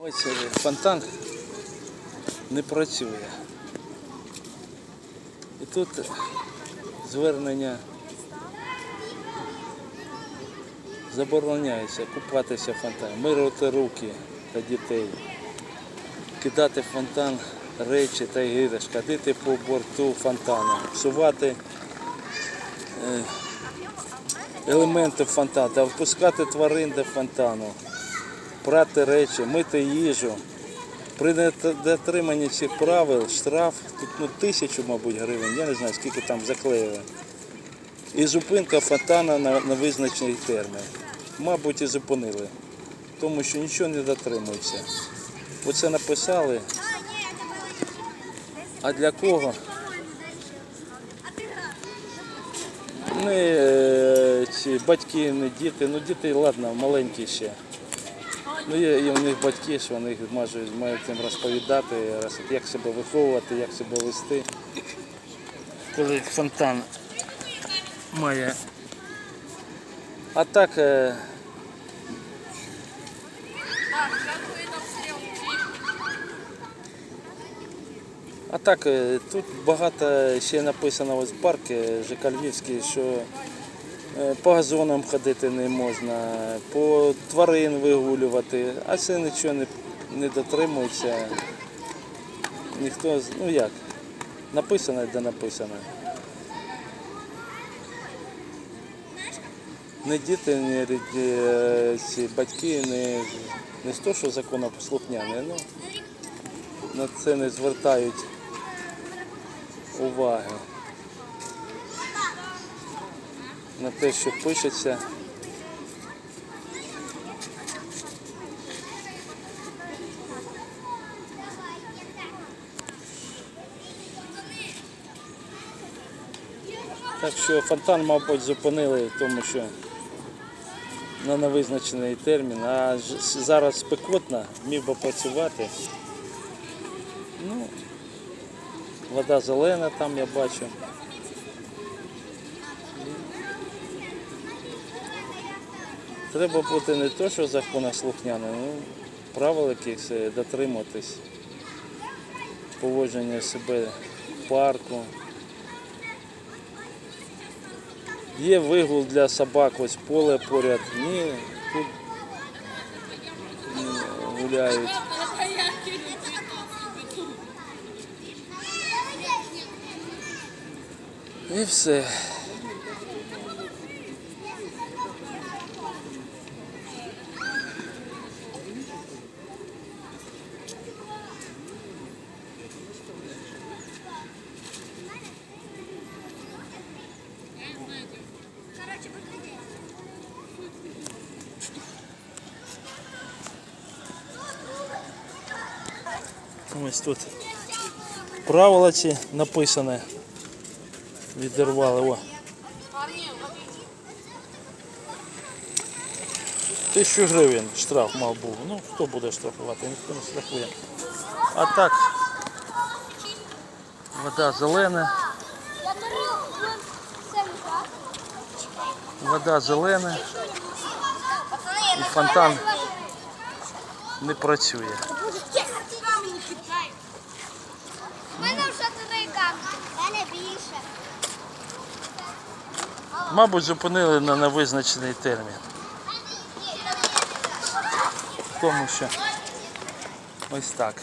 Ось е, фонтан не працює. І тут звернення забороняється купатися в фонтані, мирити руки та дітей, кидати в фонтан речі та іграшки, ходити по борту фонтану, псувати е, елементи фонтану, та впускати тварин до фонтану прати речі, мити їжу. При дотриманні цих правил штраф тут ну, тисячу, мабуть, гривень, я не знаю, скільки там заклеїли. І зупинка фонтана на, на визначений термін. Мабуть, і зупинили, тому що нічого не дотримується. Оце написали. А для кого? Не ці батьки, не діти. Ну діти, ладно, маленькі ще. Ну, є, є у них батьки, що вони можуть, мають їм розповідати, як себе виховувати, як себе вести. Коли фонтан має. А так, е, а так е, тут багато ще написано ось парк е, ЖК Львівський, що по газонам ходити не можна, по тварин вигулювати, а це нічого не, не дотримується. Ніхто, ну як, написано, де написано. Не діти, не е, ці батьки не, не з того, що законопослухняні, ну, на це не звертають уваги. На те, що пишеться. Так що фонтан, мабуть, зупинили, тому що на невизначений термін, а зараз спекотно, міг би працювати. Ну, вода зелена там я бачу. Треба бути не то, що законослухняним, ну, правил якихось е, дотримуватись, поводження себе в парку. Є вигул для собак, ось поле поряд. Ні, тут гуляють. І все. Ось тут правила ці написані. Відірвали. О. Тисячу гривень штраф мав був. Ну, хто буде штрафувати? Ніхто не штрафує. А так, вода зелена, вода зелена і фонтан не працює. Мене більше. Мабуть, зупинили на невизначений термін. Тому що ось так.